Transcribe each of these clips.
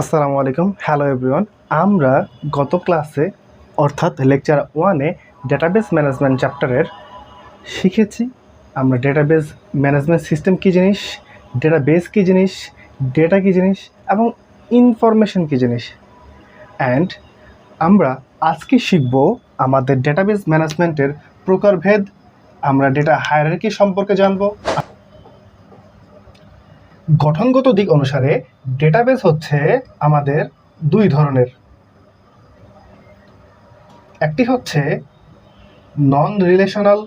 আসসালামু আলাইকুম। Hello everyone আমরা গত ক্লাসে অর্থাৎ লেকচার ওয়ানে ডেটাবেস ম্যানেজমেন্ট চ্যাপ্টারের শিখেছি। আমরা ডেটাবেস ম্যানেজমেন্ট সিস্টেম কী জিনিস ডেটাবেস কী জিনিস ডেটা কী জিনিস, এবং ইনফরমেশন কী জিনিস। অ্যান্ড আমরা আজকে শিখব আমাদের ডেটাবেস ম্যানেজমেন্টের প্রকারভেদ। আমরা ডেটা হায়ারার্কি সম্পর্কে জানব। গঠনগত দিক অনুসারে ডেটাবেস হচ্ছে আমাদের দুই ধরনের। একটি হচ্ছে নন রিলেশনাল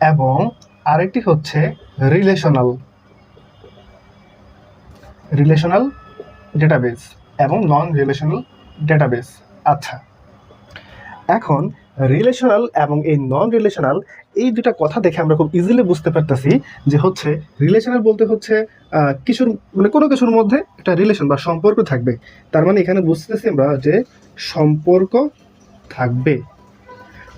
এবং আরেকটি হচ্ছে রিলেশনাল রিলেশনাল ডেটাবেস এবং নন রিলেশনাল ডেটাবেস আচ্ছা এখন রিলেশনাল এবং এই নন রিলেশনাল এই দুটা কথা দেখে আমরা খুব ইজিলি বুঝতে পারতেছি যে হচ্ছে রিলেশনাল বলতে হচ্ছে কিছুর মানে কোনো কিছুর মধ্যে একটা রিলেশন বা সম্পর্ক থাকবে। তার মানে এখানে বুঝতেছি আমরা যে সম্পর্ক থাকবে।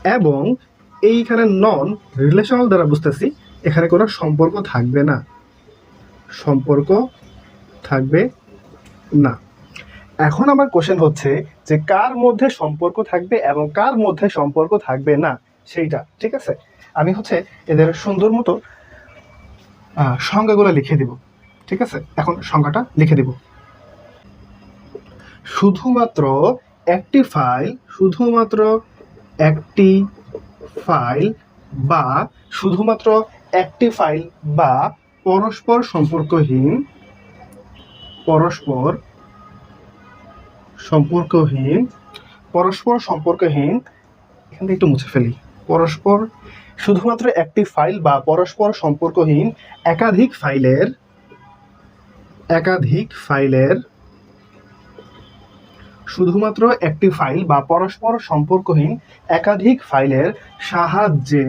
এবং এইখানে নন রিলেশনাল দ্বারা বুঝতেছি, এখানে কোনো সম্পর্ক থাকবে না। সম্পর্ক থাকবে না। এখন আমার কোশ্চেন হচ্ছে যে কার মধ্যে সম্পর্ক থাকবে এবং কার মধ্যে সম্পর্ক থাকবে না? সেইটা, ঠিক আছে? আমি হচ্ছে এদের সুন্দর মতো সংজ্ঞাগুলো লিখে দিব, ঠিক আছে? এখন সংজ্ঞাটা লিখে দিব। শুধুমাত্র একটি ফাইল শুধুমাত্র একটি ফাইল বা শুধুমাত্র একটি ফাইল বা পরস্পর সম্পর্কহীন, পরস্পর সম্পর্কহীন, পরস্পর সম্পর্কহীন, এখান একটু মুছে ফেলি। পরস্পর শুধুমাত্র একটি ফাইল বা পরস্পর সম্পর্কহীন একাধিক ফাইলের একাধিক ফাইলের শুধুমাত্র একটি ফাইল বা পরস্পর সম্পর্কহীন একাধিক ফাইলের সাহায্যে,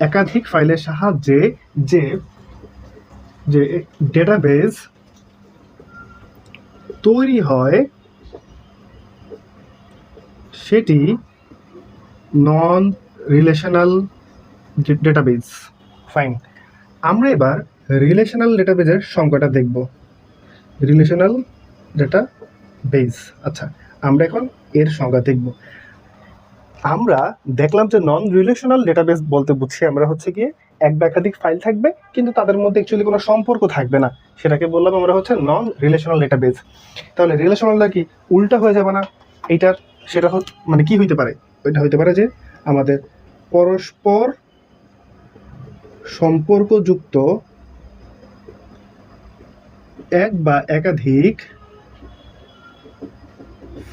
একাধিক ফাইলের সাহায্যে যে যে ডেটাবেস তৈরি হয় সেটি নন রিলেশনাল ডেটাবেজ ফাইন আমরা এবার রিলেশনাল ডেটাবেজের সংজ্ঞাটা দেখব। রিলেশনাল ডেটা বেস আচ্ছা আমরা এখন এর সংজ্ঞা দেখব। আমরা দেখলাম যে নন রিলেশনাল ডেটাবেস বলতে বুঝছি আমরা হচ্ছে গিয়ে এক বা একাধিক ফাইল থাকবে কিন্তু তাদের মধ্যে অ্যাকচুয়ালি কোনো সম্পর্ক থাকবে না। সেটাকে বললাম আমরা হচ্ছে নন রিলেশনাল ডেটাবেস তাহলে রিলেশনালটা কি? উল্টা হয়ে যাবে না। এইটার সেটা মানে কি হইতে পারে? ওইটা হইতে পারে যে আমাদের পরস্পর সম্পর্কযুক্ত এক বা একাধিক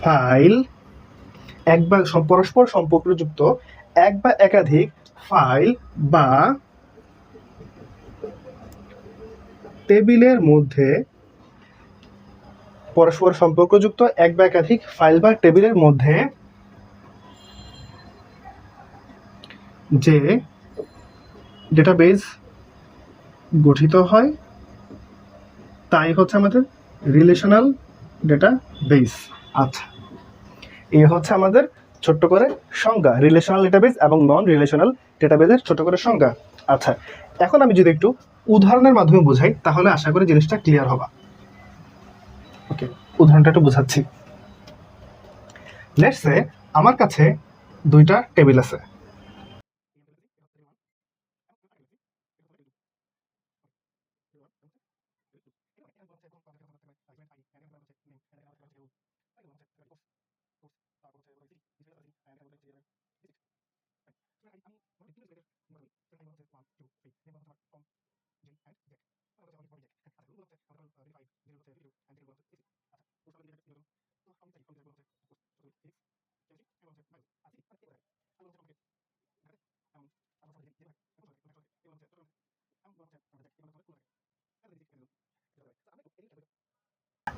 ফাইল, এক বা পরস্পর সম্পর্কযুক্ত এক বা একাধিক ফাইল বা টেবিলের মধ্যে পরস্পর সম্পর্কযুক্ত এক বা একাধিক ফাইল বা টেবিলের মধ্যে যে ডেটাবেজ গঠিত হয়, তাই হচ্ছে আমাদের রিলেশনাল ডেটা বেস আচ্ছা এই হচ্ছে আমাদের ছোট্ট করে সংজ্ঞা রিলেশনাল ডেটাবেস এবং নন রিলেশনাল ডেটাবেসের ছোট করে সংজ্ঞা। আচ্ছা এখন আমি যদি একটু উদাহরণের মাধ্যমে বোঝাই, তাহলে আশা করি জিনিসটা ক্লিয়ার হবে। ওকে উদাহরণটা একটু বোঝাচ্ছি। লেটসে আমার কাছে দুইটা টেবিল আছে।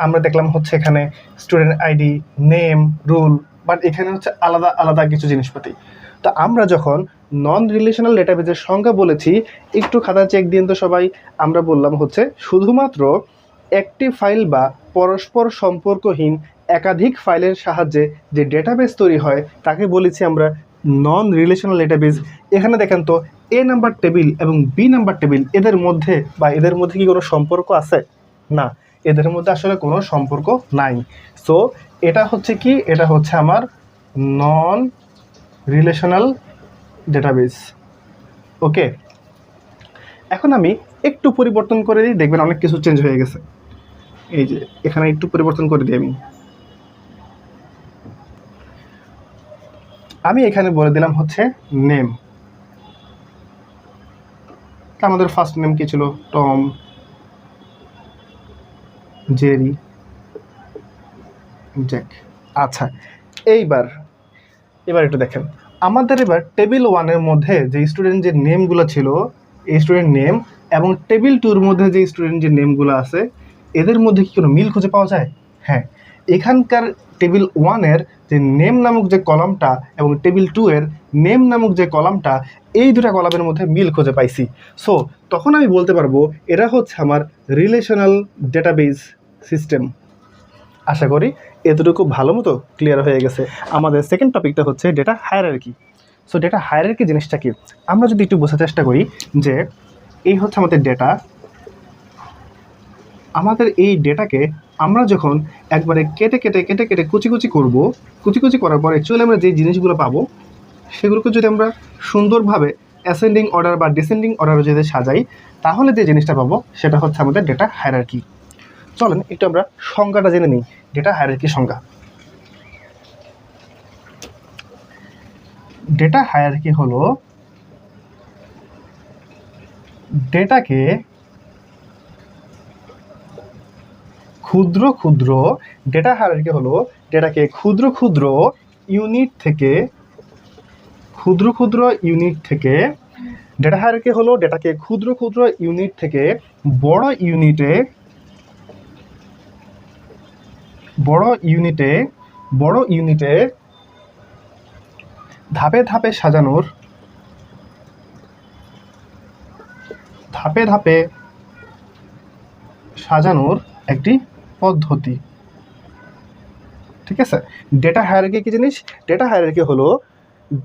আমরা দেখলাম হচ্ছে এখানে student ID name roll but এখানে হচ্ছে আলাদা আলাদা কিছু জিনিসপাতি। তো আমরা যখন নন রিলেশনাল ডেটাবেজের সংখ্যা বলেছি, একটু খাতা চেক দিন তো সবাই, আমরা বললাম হচ্ছে শুধুমাত্র একটি ফাইল বা পরস্পর সম্পর্কহীন একাধিক ফাইলের সাহায্যে যে ডেটাবেস তৈরি হয়, তাকে বলেছি আমরা নন রিলেশনাল ডেটাবেস এখানে দেখেন তো এ নাম্বার টেবিল এবং বি নাম্বার টেবিল এদের মধ্যে বা এদের মধ্যে কি কোনো সম্পর্ক আছে? না। এদের মধ্যে আসলে কোনো সম্পর্ক নাই। সো এটা হচ্ছে কি? এটা হচ্ছে আমার নন রিলেশনাল ডেটাবেস ওকে এখন আমি একটু পরিবর্তন করে দিই। দেখবেন অনেক কিছু চেঞ্জ হয়ে গেছে। এই যে, এখানে একটু পরিবর্তন করে দিই আমি। আমি এখানে বলে দিলাম হচ্ছে নেম আমাদের ফার্স্ট নেম কি ছিল? Tom Jerry. জ্যাক আচ্ছা এইবার, এবার একটু দেখেন। আমাদের এবার টেবিল ওয়ানের মধ্যে যে স্টুডেন্ট যে নেমগুলো ছিল, এই স্টুডেন্ট নেম এবং টেবিল টুর মধ্যে যে স্টুডেন্ট যে নেমগুলো আছে, এদের মধ্যে কি কোনো মিল খুঁজে পাওয়া যায়? হ্যাঁ এখানকার টেবিল ওয়ানের যে নেম নামক যে কলামটা এবং টেবিল টু এর নেম নামক যে কলামটা এই দুটা কলামের মধ্যে মিল খুঁজে পাইছি। সো তখন আমি বলতে পারব, এরা হচ্ছে আমার রিলেশনাল ডেটাবেস সিস্টেম আশা করি এতটুকু ভালো মতো ক্লিয়ার হয়ে গেছে। আমাদের সেকেন্ড টপিকটা হচ্ছে data hierarchy so data hierarchy জিনিসটা কি? আমরা যদি একটু বোঝার চেষ্টা করি যে এই হচ্ছে আমাদের ডেটা আমাদের এই ডেটাকে আমরা যখন একবারে কেটে কেটে কেটে কেটে কুচি কুচি করব, কুচি কুচি করার পর অ্যাকচুয়ালি আমরা যে জিনিসগুলো পাবো, সেগুলোকে যদি আমরা সুন্দরভাবে অ্যাসেন্ডিং অর্ডার বা ডিসেন্ডিং অর্ডারে যদি সাজাই, তাহলে যে জিনিসটা পাবো, সেটা হচ্ছে আমাদের ডেটা হায়ারার্কি চলেন, একটু আমরা সংজ্ঞাটা জেনে নিই ডেটা হায়ারার্কি সংজ্ঞা। ডেটা হায়ারার্কি হলো ডেটাকে ক্ষুদ্র ক্ষুদ্র ডেটা হায়ারার্কি হলো ডেটাকে ক্ষুদ্র ক্ষুদ্র ইউনিট থেকে, ক্ষুদ্র ক্ষুদ্র ইউনিট থেকে ডেটা হায়ারার্কি হলো ডেটাকে ক্ষুদ্র ক্ষুদ্র ইউনিট থেকে, বড় ইউনিটে বড় ইউনিটে বড় ইউনিটে ধাপে ধাপে সাজানোর, ধাপে ধাপে সাজানোর একটি পদ্ধতি। ঠিক আছে? ডেটা হায়ারার্কি কি জিনিস? ডেটা হায়ারার্কি হলো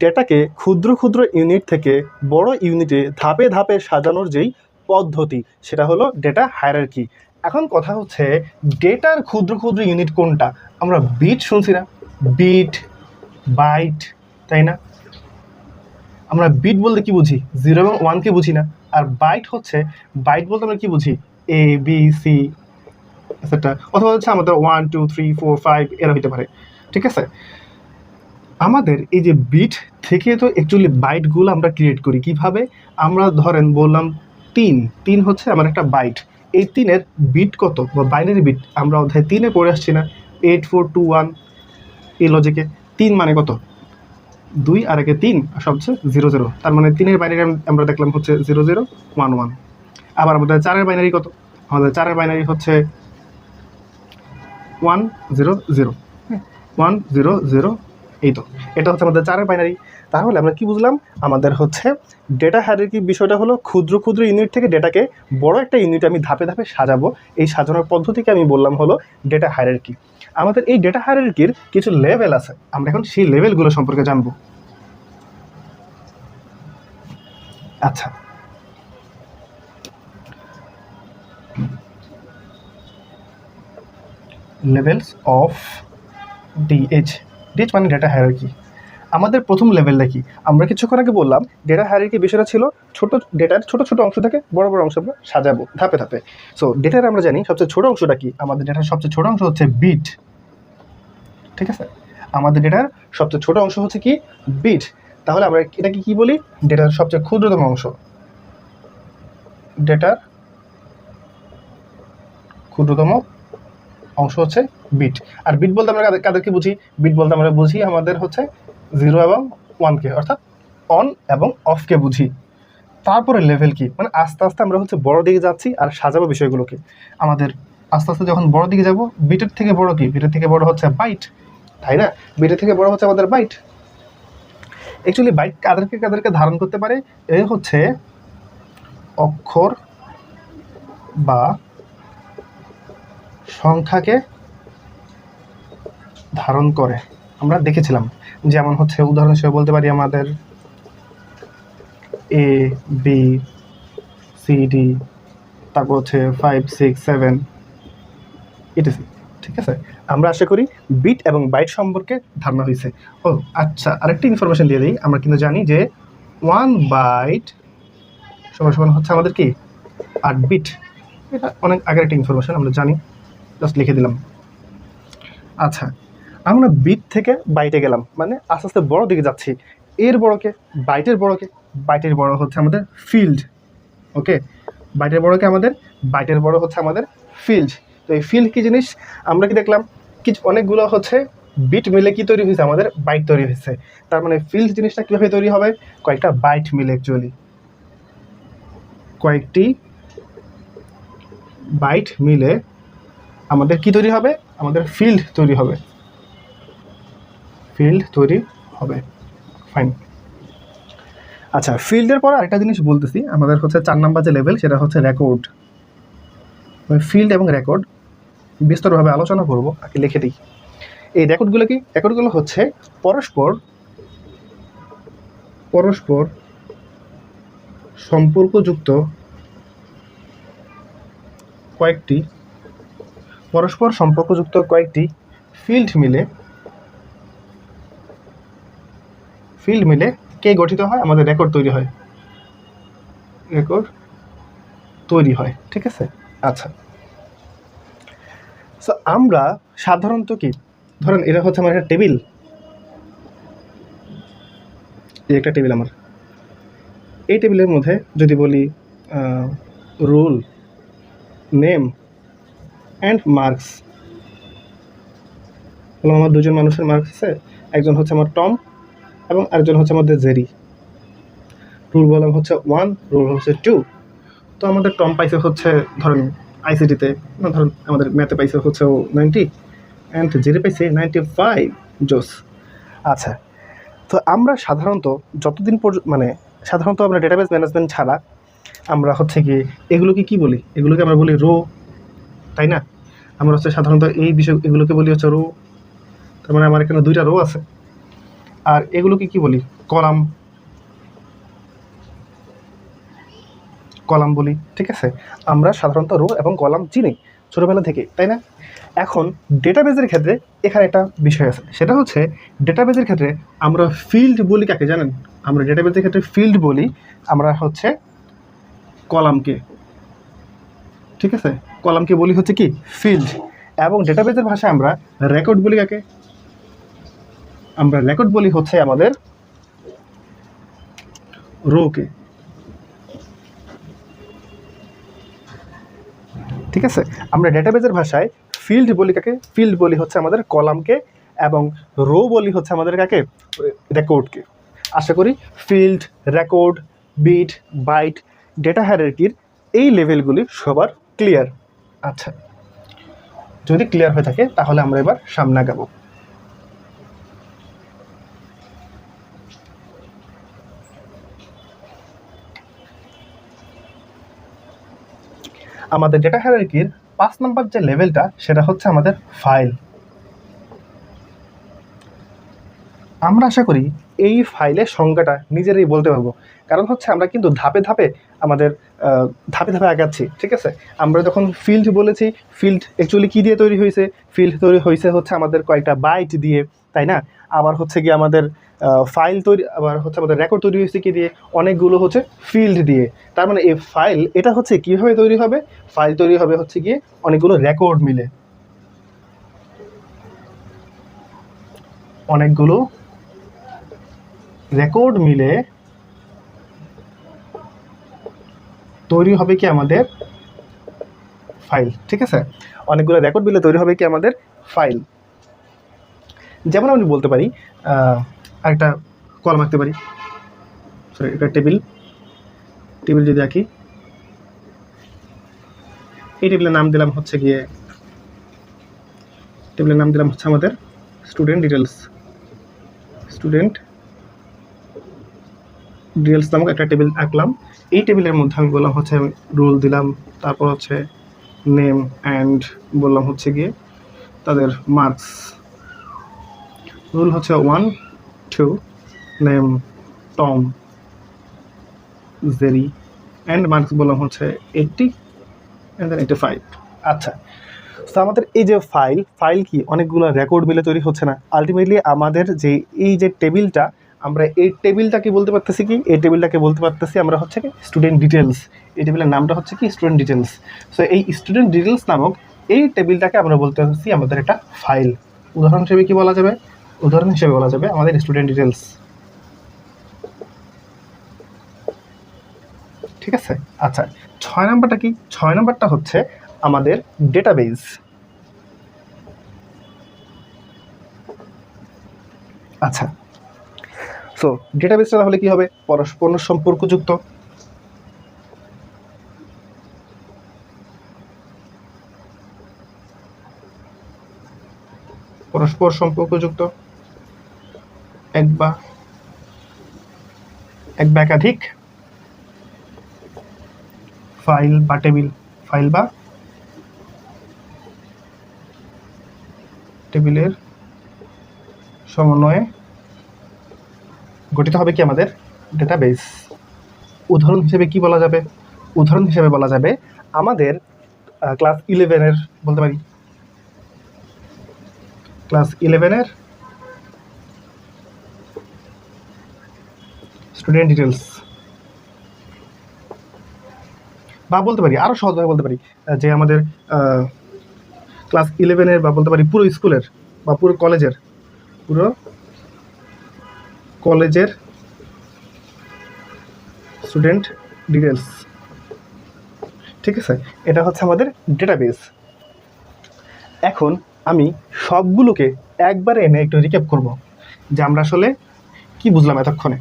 ডেটাকে ক্ষুদ্র ক্ষুদ্র ইউনিট থেকে বড় ইউনিটে ধাপে ধাপে সাজানোর যেই পদ্ধতি, সেটা হলো ডেটা হায়ারার্কি এখন কথা হচ্ছে ডেটার ক্ষুদ্র ক্ষুদ্র ইউনিট কোনটা? আমরা বিট শুনছি না। বিট বাইট তাই না? আমরা বিট বলতে কি বুঝি? জিরো এবং ওয়ানকে বুঝি না। আর বাইট হচ্ছে বাইট বলতে আমরা কি বুঝি? এ বি সি এটসেট্রা অথবা হচ্ছে আমাদের one two three four five এরা হইতে পারে। ঠিক আছে? আমাদের এই যে বিট থেকে তো অ্যাকচুয়ালি বাইটগুলো আমরা ক্রিয়েট করি। কীভাবে? আমরা ধরেন বললাম তিন। তিন হচ্ছে আমার একটা বাইট এই তিনের বিট কত? বা বাইনারি বিট আমরা অধ্যায় তিনে পড়ে আসছি না। এইট ফোর টু ওয়ান এই লজিকে তিন মানে কত? দুই আর একে তিন আর সব জিরো জিরো তার মানে তিনের বাইনারি আমরা দেখলাম হচ্ছে জিরো জিরো ওয়ান ওয়ান আবার আমাদের চারের বাইনারি কত? আমাদের চারের বাইনারি হচ্ছে one zero zero one zero zero এই তো। এটা হচ্ছে আমাদের চারের বাইনারি তাহলে আমরা কি বুঝলাম? আমাদের হচ্ছে ডেটা হায়ারার্কি বিষয়টা হলো ক্ষুদ্র ক্ষুদ্র ইউনিট থেকে ডেটাকে বড় একটা ইউনিট আমি ধাপে ধাপে সাজাবো। এই সাজানোর পদ্ধতিকে আমি বললাম হলো ডেটা হায়ারার্কি আমাদের এই ডেটা হায়ারার্কির কিছু লেভেল আছে। আমরা এখন সেই লেভেলগুলো সম্পর্কে জানব। আচ্ছা। লেভেলস অফ ডিএইচ ডিএইচ মানে ডেটা হায়ারার্কি আমাদের প্রথম লেভেলটা কি? আমরা কিছুক্ষণ আগে বললাম ডেটা হায়ারার্কি বিষয়টা ছিল ছোট ডেটার ছোট ছোট অংশ থেকে বড় বড় অংশ আমরা সাজাবো, ধাপে ধাপে। সো ডেটার আমরা জানি সবচেয়ে ছোট অংশটা কি? আমাদের ডেটার সবচেয়ে ছোট অংশ হচ্ছে বিট ঠিক আছে? আমাদের ডেটার সবচেয়ে ছোট অংশ হচ্ছে কি? বিট তাহলে আমরা এটাকে কি বলি? ডেটার সবচেয়ে ক্ষুদ্রতম অংশ। ডেটার ক্ষুদ্রতম অংশ হচ্ছে বিট আর বিট বলতে আমরা কাদেরকে বুঝি? বিট বলতে আমরা বুঝি আমাদের হচ্ছে জিরো এবং ওয়ানকে, অর্থাৎ অন এবং অফকে বুঝি। তারপরে লেভেল কি? মানে আস্তে আস্তে আমরা হচ্ছে বড় দিকে যাচ্ছি আর সাজাবো বিষয়গুলোকে। আমাদের আস্তে আস্তে যখন বড় দিকে যাব বিটের থেকে বড় কি? বিটের থেকে বড় হচ্ছে বাইট তাই না? বিটের থেকে বড় হচ্ছে আমাদের বাইট অ্যাকচুয়ালি বাইট কাদেরকে কাদেরকে ধারণ করতে পারে? এ হচ্ছে অক্ষর বা সংখ্যাকে ধারণ করে। আমরা দেখেছিলাম। যেমন হচ্ছে উদাহরণ হিসেবে বলতে পারি আমাদের এ বি সি ডি তারপর হচ্ছে ফাইভ সিক্স সেভেন ইটিসি ঠিক আছে? আমরা আশা করি বিট এবং বাইট সম্পর্কে ধারণা হয়েছে। ও আচ্ছা আরেকটি ইনফরমেশন দিয়ে দিই। আমরা কিন্তু জানি যে ওয়ান বাইট সমান সমান হচ্ছে আমাদের কি? আট বিট এটা অনেক আগের একটা ইনফরমেশন আমরা জানি। জাস্ট লিখে দিলাম। আচ্ছা আমরা বিট থেকে বাইটে গেলাম। মানে আস্তে আস্তে বড় দিকে যাচ্ছি। এর বড়কে বাইটের বড়কে বাইটের বড় হচ্ছে আমাদের ফিল্ড ওকে বাইটের বড়কে আমাদের বাইটের বড় হচ্ছে আমাদের ফিল্ড তো এই ফিল্ড কী জিনিস? আমরা কি দেখলাম? কিছু অনেকগুলো হচ্ছে বিট মিলে কি তৈরি হয়েছে? আমাদের বাইট তৈরি হয়েছে। তার মানে ফিল্ড জিনিসটা কীভাবে তৈরি হবে? কয়েকটা বাইট মিলে অ্যাকচুয়ালি কয়েকটি বাইট মিলে আমাদের কি তৈরি হবে? আমাদের ফিল্ড তৈরি হবে। ফিল্ড তৈরি হবে। ফাইন আচ্ছা ফিল্ডের পর আরেকটা জিনিস বলতেছি, আমাদের হচ্ছে চার নাম্বার যে লেভেল সেটা হচ্ছে রেকর্ড ফিল্ড এবং রেকর্ড বিস্তরভাবে আলোচনা করব, আগে লিখে দিই। এই রেকর্ডগুলো কি? রেকর্ডগুলো হচ্ছে পরস্পর পরস্পর সম্পর্কযুক্ত কয়েকটি, পরস্পর সম্পর্কযুক্ত কয়েকটি ফিল্ড মিলে ফিল্ড মিলে কে গঠিত হয়? আমাদের রেকর্ড তৈরি হয়। রেকর্ড তৈরি হয়, ঠিক আছে? আচ্ছা। সো আমরা সাধারণত কি? ধরেন এটা হচ্ছে আমার একটা টেবিল এই একটা টেবিল আমার। এই টেবিলের মধ্যে যদি বলি রুল নেম অ্যান্ড মার্কস বললাম আমার দুজন মানুষের মার্কস আছে। একজন হচ্ছে আমার টম এবং আরেকজন হচ্ছে আমাদের জেরি। রুল বললাম হচ্ছে ওয়ান, রুল হচ্ছে টু। তো আমাদের টম পাইছে হচ্ছে, ধরেন আইসিটিতে ধরুন আমাদের ম্যাথে পাইছে হচ্ছে ও নাইনটি অ্যান্ড জেরি পাইছে নাইনটি ফাইভ জোস। আচ্ছা তো আমরা সাধারণত যতদিন পর্যন্ত মানে সাধারণত আমরা ডেটাবেস ম্যানেজমেন্ট ছাড়া আমরা হচ্ছে কি, এগুলোকে কি বলি? এগুলোকে আমরা বলি রো তাই না? আমরা হচ্ছে সাধারণত এই বিষয়, এগুলোকে বলি হচ্ছে রো তার মানে আমার এখানে দুইটা রো আছে। আর এগুলোকে কি বলি? কলাম। কলাম বলি, ঠিক আছে? আমরা সাধারণত রো এবং কলাম চিনি ছোটোবেলা থেকে, তাই না? এখন ডেটাবেজের ক্ষেত্রে এখানে একটা বিষয় আছে। সেটা হচ্ছে ডেটাবেজের ক্ষেত্রে আমরা ফিল্ড বলি কাকে, জানেন? আমরা ডেটাবেজের ক্ষেত্রে ফিল্ড বলি, আমরা হচ্ছে কলামকে। ঠিক আছে? কলামকে বলি হচ্ছে কি? ফিল্ড এবং ডেটাবেজের ভাষায় আমরা রেকর্ড বলি কাকে? আমরা রেকর্ড বলি হচ্ছে আমাদের রোকে। ঠিক আছে? আমরা ডেটাবেজের ভাষায় ফিল্ড বলি কাকে? ফিল্ড বলি হচ্ছে আমাদের কলামকে এবং রো বলি হচ্ছে আমাদের কাকে? রেকর্ডকে আশা করি field record bit byte data হ্যারার্কির এই লেভেলগুলি সবার ক্লিয়ার আচ্ছা। যদি ক্লিয়ার হয়ে থাকে, তাহলে আমরা এবার সামনে আগাবো। আমাদের ডেটা হ্যারার্কির পাঁচ নাম্বার যে লেভেলটা সেটা হচ্ছে আমাদের ফাইল আমরা আশা করি এই ফাইলের সংজ্ঞাটা নিজেরাই বলতে পারব। কারণ হচ্ছে আমরা কিন্তু ধাপে ধাপে আমাদের ধাপে ধাপে আগাচ্ছি, ঠিক আছে? আমরা যখন ফিল্ড বলেছি ফিল্ড অ্যাকচুয়ালি কী দিয়ে তৈরি হয়েছে? ফিল্ড তৈরি হয়েছে হচ্ছে আমাদের কয়েকটা বাইট দিয়ে, তাই না? আবার হচ্ছে কি আমাদের ফাইল তৈরি, আবার হচ্ছে আমাদের রেকর্ড তৈরি হয়েছে কি দিয়ে? অনেকগুলো হচ্ছে ফিল্ড দিয়ে। তার মানে এই ফাইল এটা হচ্ছে কীভাবে তৈরি হবে? ফাইল তৈরি হবে হচ্ছে গিয়ে অনেকগুলো রেকর্ড মিলে। অনেকগুলো রেকর্ড মিলে তৈরি হবে কি আমাদের ফাইল ঠিক আছে? অনেকগুলো রেকর্ড মিলে তৈরি হবে কি আমাদের ফাইল যেমন আমি বলতে পারি আরেকটা কলম আঁকতে পারি। সরি একটা টেবিল টেবিল যদি আঁকি, এই টেবিলের নাম দিলাম হচ্ছে গিয়ে টেবিলের নাম দিলাম হচ্ছে আমাদের স্টুডেন্ট ডিটেলস স্টুডেন্ট ডিটেলস নামক একটা টেবিল আঁকলাম। এই টেবিলের মধ্যে আমি বললাম হচ্ছে আমি রুল দিলাম, তারপর হচ্ছে নেম অ্যান্ড বললাম হচ্ছে গিয়ে তাদের মার্কস রুল হচ্ছে one two name Tom Jerry and marks বললাম হচ্ছে এইটটি অ্যান্ড এইটি ফাইভ আচ্ছা তো আমাদের এই যে ফাইল ফাইল কি? অনেকগুলো রেকর্ড মিলে তৈরি হচ্ছে না। আলটিমেটলি আমাদের যে, এই যে টেবিলটা আমরা এই টেবিলটাকে বলতে পারতেছি কি? এই টেবিলটাকে বলতে পারতেছি? আমরা হচ্ছে কি স্টুডেন্ট ডিটেলস এই টেবিলের নামটা হচ্ছে কি স্টুডেন্ট ডিটেলস সো এই স্টুডেন্ট ডিটেলস নামক এই টেবিলটাকে আমরা বলতে পারতেছি আমাদের একটা ফাইল উদাহরণ হিসেবে কি বলা যাবে? উদাহরণ হিসেবে বলা যাবে আমাদের স্টুডেন্ট ডিটেলস ঠিক আছে? আচ্ছা ছয় নাম্বারটা কি? ছয় নাম্বারটা হচ্ছে আমাদের ডেটাবেজ আচ্ছা সো ডেটাবেসটা তাহলে কি হবে? পরস্পর সম্পর্কযুক্ত। পরস্পর সম্পর্কযুক্ত। এক বা এক বা একাধিক। ফাইল বা টেবিল ফাইল বা টেবিলের সমন্বয়ে গঠিত হবে কি আমাদের? ডেটাবেস উদাহরণ হিসেবে কি বলা যাবে? উদাহরণ হিসেবে বলা যাবে আমাদের ক্লাস ইলেভেনের বলতে পারি। ক্লাস ইলেভেনের স্টুডেন্ট ডিটেলস বা বলতে পারি আরও সহজভাবে বলতে পারি যে আমাদের ক্লাস ইলেভেনের বা বলতে পারি পুরো স্কুলের বা পুরো কলেজের পুরো কলেজের স্টুডেন্ট ডিটেলস ঠিক আছে? এটা হচ্ছে আমাদের ডেটাবেস এখন আমি সবগুলোকে একবারে এনে একটু রিক্যাপ করব, যে আমরা আসলে কি বুঝলাম এতক্ষণে।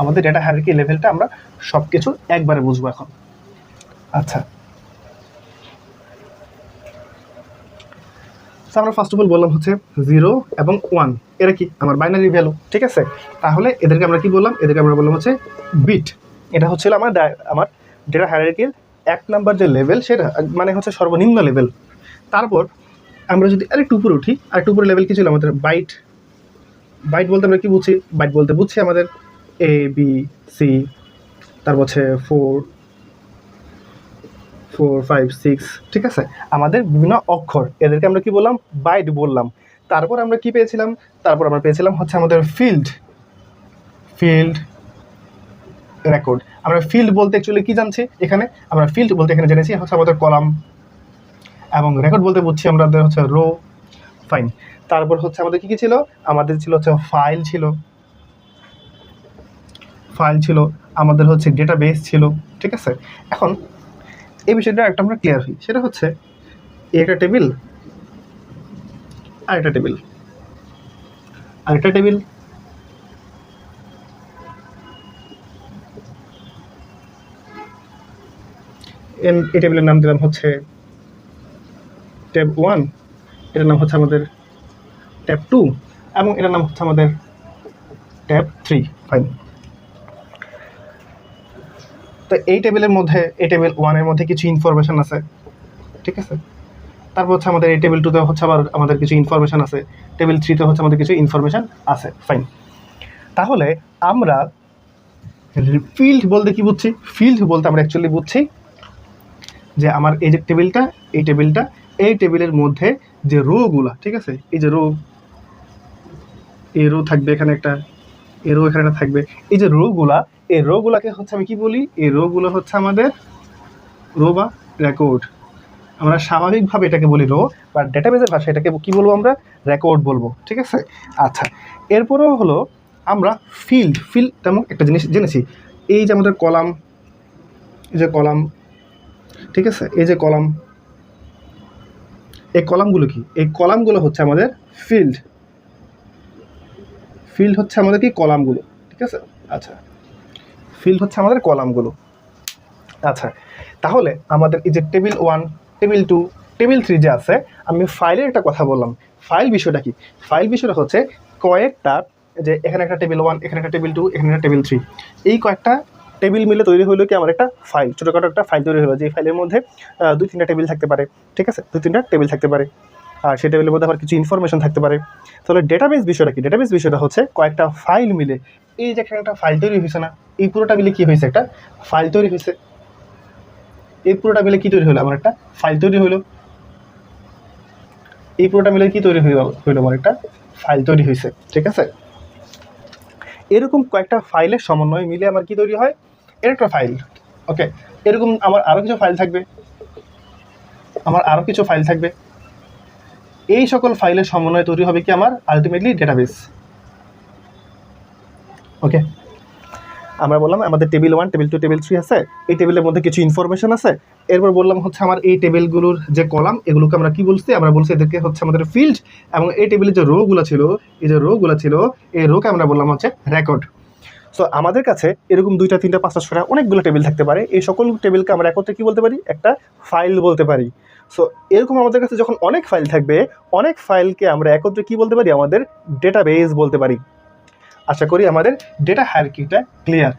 আমাদের ডেটা হায়ারার্কি লেভেলটা আমরা সব কিছু একবারে বুঝব এখন। আচ্ছা So, আমরা ফার্স্ট অফ অল বললাম হচ্ছে জিরো এবং ওয়ান এরা কি? আমার বাইনারি ভ্যালু ঠিক আছে? তাহলে এদেরকে আমরা কি বললাম? এদেরকে আমরা বললাম হচ্ছে বিট এটা হচ্ছিল আমার আমার ডেটা হায়ারার্কির এক নাম্বার যে লেভেল সেটা মানে হচ্ছে সর্বনিম্ন লেভেল তারপর আমরা যদি আরেকটু উপরে উঠি আরেকটু উপরে লেভেল কি ছিল? আমাদের বাইট বাইট বলতে আমরা কি বুঝি? বাইট বলতে বুঝছি আমাদের এ বি সি তারপর হচ্ছে ফোর ফোর ফাইভ সিক্স ঠিক আছে? আমাদের বিভিন্ন অক্ষর, এদেরকে আমরা কি বললাম? বাইট বললাম। তারপর আমরা কি পেয়েছিলাম? তারপর আমরা পেয়েছিলাম হচ্ছে আমাদের ফিল্ড ফিল্ড রেকর্ড আমরা ফিল্ড বলতে অ্যাকচুয়ালি কি জানছি? এখানে আমরা ফিল্ড বলতে এখানে জেনেছি হচ্ছে আমাদের কলাম এবং রেকর্ড বলতে বুঝছি আমাদের হচ্ছে রো ফাইন তারপর হচ্ছে আমাদের কি কি ছিল? আমাদের ছিল হচ্ছে ফাইল ছিল। ফাইল ছিল, আমাদের হচ্ছে ডেটাবেস ছিল, ঠিক আছে? এখন এই বিষয়টা একটা আমরা ক্লিয়ার হই। সেটা হচ্ছে একটা টেবিল আরেকটা টেবিল আরেকটা টেবিল এন- এই টেবিলের নাম দিলাম হচ্ছে ট্যাব ওয়ান এটার নাম হচ্ছে আমাদের ট্যাব টু এবং এটার নাম হচ্ছে আমাদের ট্যাব থ্রি ফাইন তো এই টেবিলের মধ্যে, এই টেবিল ওয়ানের মধ্যে কিছু ইনফরমেশান আছে, ঠিক আছে? তারপর হচ্ছে আমাদের এই টেবিল টুতে হচ্ছে আবার আমাদের কিছু ইনফরমেশান আছে টেবিল থ্রিতে হচ্ছে আমাদের কিছু ইনফরমেশান আছে ফাইন তাহলে আমরা ফিল্ড বলতে কি বুঝছি? ফিল্ড বলতে আমরা অ্যাকচুয়ালি বুঝছি যে আমার এই যে টেবিলটা এই টেবিলটা এই টেবিলের মধ্যে যে রোগুলা ঠিক আছে? এই যে রো এই রো থাকবে এখানে একটা এই রো এখানে থাকবে। এই যে রোগুলা এই রোগুলাকে হচ্ছে আমি কি বলি? এই রোগুলো হচ্ছে আমাদের রো বা রেকর্ড। আমরা স্বাভাবিকভাবে এটাকে বলি রো বা ডেটাবেসের ভাষায় এটাকে কি বলব আমরা? রেকর্ড বলব, ঠিক আছে? আচ্ছা এরপরেও হলো আমরা ফিল্ড ফিল্ড তেমন একটা জিনিস জেনেছি। এই যে আমাদের কলাম, এই যে কলাম, ঠিক আছে? এই যে কলাম, এই কলামগুলো কি? এই কলামগুলো হচ্ছে আমাদের ফিল্ড ফিল্ড হচ্ছে আমাদের কি? কলামগুলো। ঠিক আছে? আচ্ছা। ফিল্ড হচ্ছে আমাদের কলামগুলো। আচ্ছা। তাহলে আমাদের এই যে table one table two table three যে আছে, আমি ফাইলের একটা কথা বললাম। ফাইল বিষয়টা কি? ফাইল বিষয়টা হচ্ছে কয়েকটা যে এখানে একটা টেবিল ওয়ান এখানে একটা টেবিল টু এখানে একটা টেবিল থ্রি এই কয়েকটা টেবিল মিলে তৈরি হলো কি? আমার একটা ফাইল ছোটোখাটো একটা ফাইল তৈরি হলো যে ফাইলের মধ্যে দুই তিনটা টেবিল থাকতে পারে। ঠিক আছে? দুই তিনটা টেবিল থাকতে পারে। আর সেই টেবিলের মধ্যে আবার কিছু ইনফরমেশন থাকতে পারে। তাহলে ডেটাবেস বিষয়টা কি? ডেটাবেস বিষয়টা হচ্ছে কয়েকটা ফাইল মিলে। এই যে একটা ফাইল তৈরি হয়েছে না, এই পুরোটা মিলে কি হয়েছে একটা ফাইল তৈরি হয়েছে? এই পুরোটা মিলে কি তৈরি হলো? আমার একটা ফাইল তৈরি হলো। এই পুরোটা মিলে কি তৈরি হইল? আমার একটা ফাইল তৈরি হয়েছে। ঠিক আছে? এরকম কয়েকটা ফাইলের সমন্বয় মিলে আমার কি তৈরি হয়? এর একটা ফাইল ওকে এরকম আমার আরও কিছু ফাইল থাকবে। আমার আরও কিছু ফাইল থাকবে। এই সকল ফাইলের সমন্বয় তৈরি হবে কি আমার আলটিমেটলি ডেটাবেস ওকে আমরা বললাম আমাদের table one table two table three আছে। এই টেবিলের মধ্যে কিছু ইনফরমেশন আছে। এরপর বললাম হচ্ছে আমার এই টেবিলগুলোর যে কলাম এগুলোকে আমরা কি বলছি? আমরা বলছি এদেরকে হচ্ছে আমাদের ফিল্ড এবং এই টেবিলের যে রোগুলো ছিল, এই যে রোগুলো ছিল, এই রোকে আমরা বললাম হচ্ছে রেকর্ড সো আমাদের কাছে এরকম দুইটা, তিনটা, পাঁচটা ছটা অনেকগুলো টেবিল থাকতে পারে। এই সকল টেবিলকে আমরা একত্রে কি বলতে পারি? একটা ফাইল বলতে পারি। সো এরকম আমাদের কাছে যখন অনেক ফাইল থাকবে, অনেক ফাইলকে আমরা একত্রে কি বলতে পারি? আমাদের ডেটাবেস বলতে পারি। আশা করি আমাদের ডেটা হায়ারকিটা ক্লিয়ার